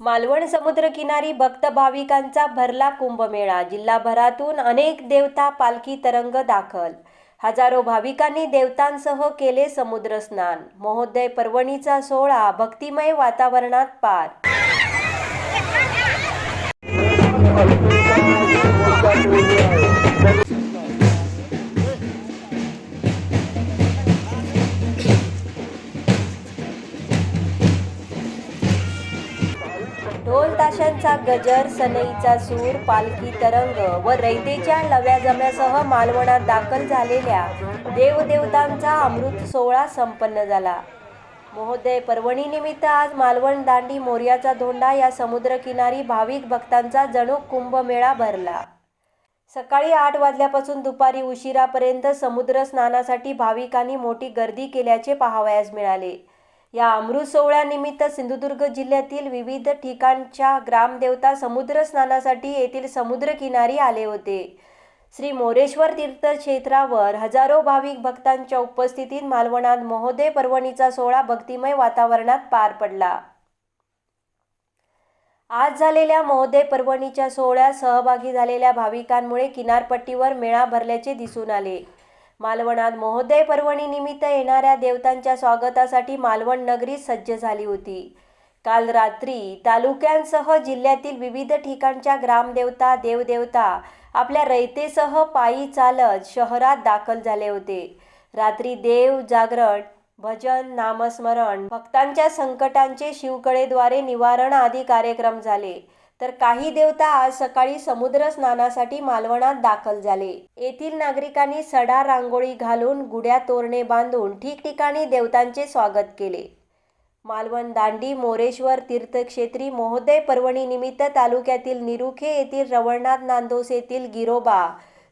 मालवण समुद्रकिनारी भक्त भाविकांचा भरला कुंभमेळा. जिल्हाभरातून अनेक देवता पालखी तरंग दाखल. हजारो भाविकांनी देवतांसह केले समुद्र स्नान. महोदय पर्वणीचा सोहळा भक्तिमय वातावरणात पार. आकाशांचा गजर सनईचा सूर पालखी तरंग व रैतेच्या लव्या जम्यासह मालवणात दाखल झालेल्या देवदेवतांचा अमृत सोहळा संपन्न झाला. महोदय पर्वणीनिमित्त आज मालवण दांडी मोर्याचा धोंडा या समुद्रकिनारी भाविक भक्तांचा जणू कुंभमेळा भरला. सकाळी आठ वाजल्यापासून दुपारी उशिरापर्यंत समुद्र स्नानासाठी भाविकांनी मोठी गर्दी केल्याचे पाहावयास मिळाले. या अमृत सोहळ्यानिमित्त सिंधुदुर्ग जिल्ह्यातील विविध ठिकाणच्या ग्रामदेवता समुद्र स्नानासाठी येथील समुद्रकिनारी आले होते. श्री मोरेश्वर तीर्थक्षेत्रावर हजारो भाविक भक्तांच्या उपस्थितीत मालवणात महोदय पर्वणीचा सोहळा भक्तिमय वातावरणात पार पडला. आज झालेल्या महोदय पर्वणीच्या सोहळ्यात सहभागी झालेल्या भाविकांमुळे किनारपट्टीवर मेळा भरल्याचे दिसून आले. मालवणात महोदय पर्वणीनिमित्त येणाऱ्या देवतांच्या स्वागतासाठी मालवण नगरी सज्ज झाली होती. काल रात्री तालुक्यांसह जिल्ह्यातील विविध ठिकाणच्या ग्रामदेवता देवदेवता आपल्या रयतेसह पायी चालत शहरात दाखल झाले होते. रात्री देव जागरण भजन नामस्मरण भक्तांच्या संकटांचे शिवकळेद्वारे निवारण आदी कार्यक्रम झाले. तर काही देवता आज सकाळी समुद्र स्नानासाठी मालवणात दाखल झाले. येथील नागरिकांनी सडा रांगोळी घालून गुड्या तोरणे बांधून ठिकठिकाणी देवतांचे स्वागत केले. मालवण दांडी मोरेश्वर तीर्थक्षेत्री महोदय पर्वणी निमित्त तालुक्यातील निरुखे येथील रवळनाथ नांदोस येथील गिरोबा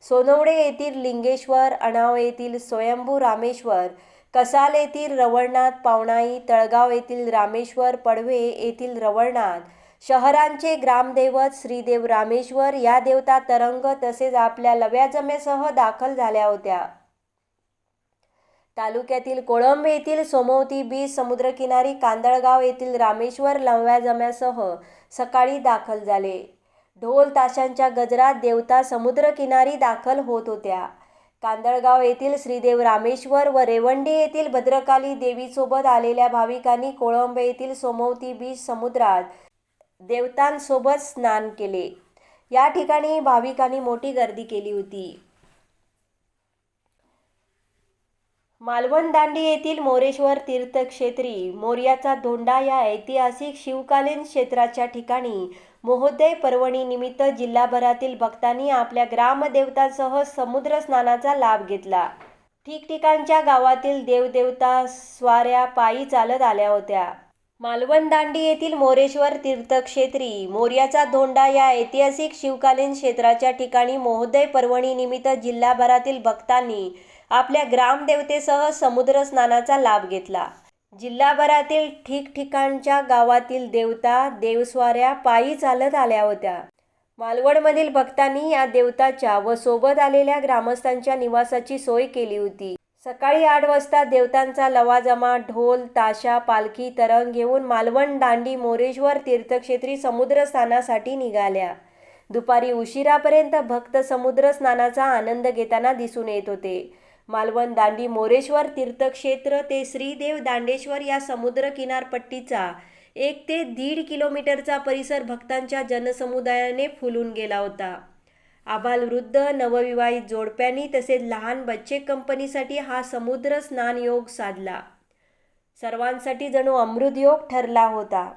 सोनवडे येथील लिंगेश्वर अणाव येथील स्वयंभू रामेश्वर कसाल येथील रवळनाथ पावणाई तळगाव येथील रामेश्वर पडवे येथील रवळनाथ शहरांचे ग्रामदैवत श्रीदेव रामेश्वर या देवता तरंग तसेच आपल्या लव्या जमेसह दाखल झाल्या होत्या. तालुक्यातील कोळंबे येथील सोमवती बीच समुद्रकिनारी कांदळगाव येथील रामेश्वर लव्या जम्यासह सकाळी दाखल झाले. ढोल ताशांच्या गजरात देवता समुद्रकिनारी दाखल होत होत्या. कांदळगाव येथील श्रीदेव रामेश्वर व रेवंडी येथील भद्रकाली देवीसोबत आलेल्या भाविकांनी कोळंबे येथील सोमवती बीच समुद्रात देवतांसोबत स्नान केले. या ठिकाणी भाविकांनी मोठी गर्दी केली होती. मालवण दांडी येथील मोरेश्वर तीर्थक्षेत्री मोर्याचा धोंडा या ऐतिहासिक शिवकालीन क्षेत्राच्या ठिकाणी महोदय पर्वणी निमित्त जिल्हाभरातील भक्तांनी आपल्या ग्रामदेवतांसह समुद्र स्नानाचा लाभ घेतला. ठिकठिकाणच्या गावातील देवदेवता स्वाऱ्या पायी चालत आल्या होत्या. मालवण दांडी येथील मोरेश्वर तीर्थक्षेत्री मोर्याचा धोंडा या ऐतिहासिक शिवकालीन क्षेत्राच्या ठिकाणी महोदय पर्वणीनिमित्त जिल्हाभरातील भक्तांनी आपल्या ग्रामदेवतेसह समुद्र स्नानाचा लाभ घेतला. जिल्हाभरातील ठिकठिकाणच्या गावातील देवता देवस्वाऱ्या पायी चालत आल्या होत्या. मालवणमधील भक्तांनी या देवताच्या व सोबत आलेल्या ग्रामस्थांच्या निवासाची सोय केली होती. सकाळी आठ वाजता देवतांचा लवाजमा ढोल ताशा पालखी तरंग घेऊन मालवण दांडी मोरेश्वर तीर्थक्षेत्री समुद्र स्नानासाठी निघाल्या. दुपारी उशिरापर्यंत भक्त समुद्र स्नानाचा आनंद घेताना दिसून येत होते. मालवण दांडी मोरेश्वर तीर्थक्षेत्र ते श्रीदेव दांडेश्वर या समुद्र किनारपट्टीचा एक ते दीड किलोमीटरचा परिसर भक्तांच्या जनसमुदायाने फुलून गेला होता. आबालवृद्ध नवविवाहित जोडप्यांनी तसेच लहान बच्चे कंपनीसाठी हा समुद्र स्नान योग साधला. सर्वांसाठी जणू अमृतयोग ठरला होता.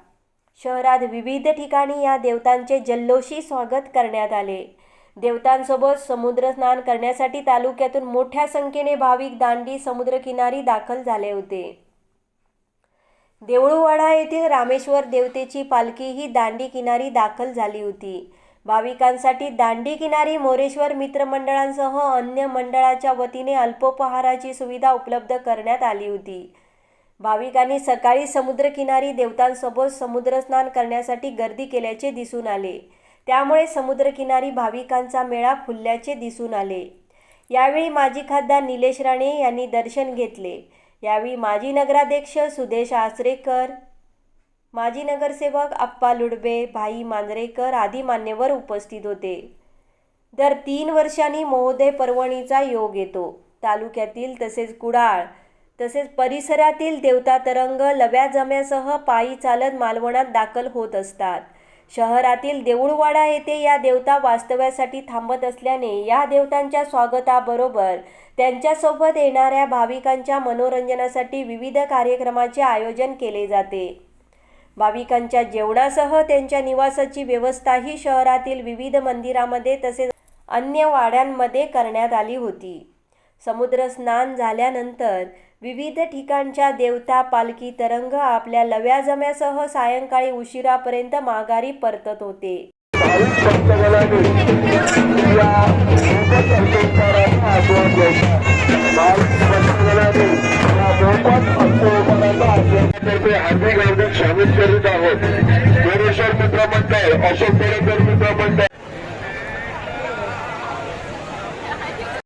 शहरात विविध ठिकाणी या देवतांचे जल्लोषी स्वागत करण्यात आले. देवतांसोबत समुद्र स्नान करण्यासाठी तालुक्यातून मोठ्या संख्येने भाविक दांडी समुद्रकिनारी दाखल झाले होते. देऊळवाडा येथील रामेश्वर देवतेची पालखी ही दांडी किनारी दाखल झाली होती. भाविकांसाठी दांडी किनारी मोरेश्वर मित्रमंडळांसह अन्य मंडळाच्या वतीने अल्पोपहाराची सुविधा उपलब्ध करण्यात आली होती. भाविकांनी सकाळी समुद्रकिनारी देवतांसोबत समुद्रस्नान करण्यासाठी गर्दी केल्याचे दिसून आले. त्यामुळे समुद्रकिनारी भाविकांचा मेळा फुलल्याचे दिसून आले. यावेळी माजी खासदार निलेश राणे यांनी दर्शन घेतले. यावेळी माजी नगराध्यक्ष सुदेश आसरेकर माजी नगरसेवक आप्पा लुडबे भाई मांजरेकर आदी मान्यवर उपस्थित होते. दर तीन वर्षांनी महोदय पर्वणीचा योग येतो. तालुक्यातील तसेच कुडाळ तसेच परिसरातील देवता तरंग लव्या जम्यासह पायी चालत मालवणात दाखल होत असतात. शहरातील देऊळवाडा येथे या देवता वास्तव्यासाठी थांबत असल्याने या देवतांच्या स्वागताबरोबर त्यांच्यासोबत येणाऱ्या भाविकांच्या मनोरंजनासाठी विविध कार्यक्रमाचे आयोजन केले जाते. भाविकांच्या जेवणासह त्यांच्या निवासाची व्यवस्थाही शहरातील विविध मंदिरामध्ये तसेच अन्य वाड्यांमध्ये करण्यात आली होती. समुद्र स्नान झाल्यानंतर विविध ठिकाणच्या देवता पालखी तरंग आपल्या लव्या जम्यासह सायंकाळी उशिरापर्यंत माघारी परतत होते. या करीत आहोत. गोरेश्वर मित्र मंडळ अशोक पेडकर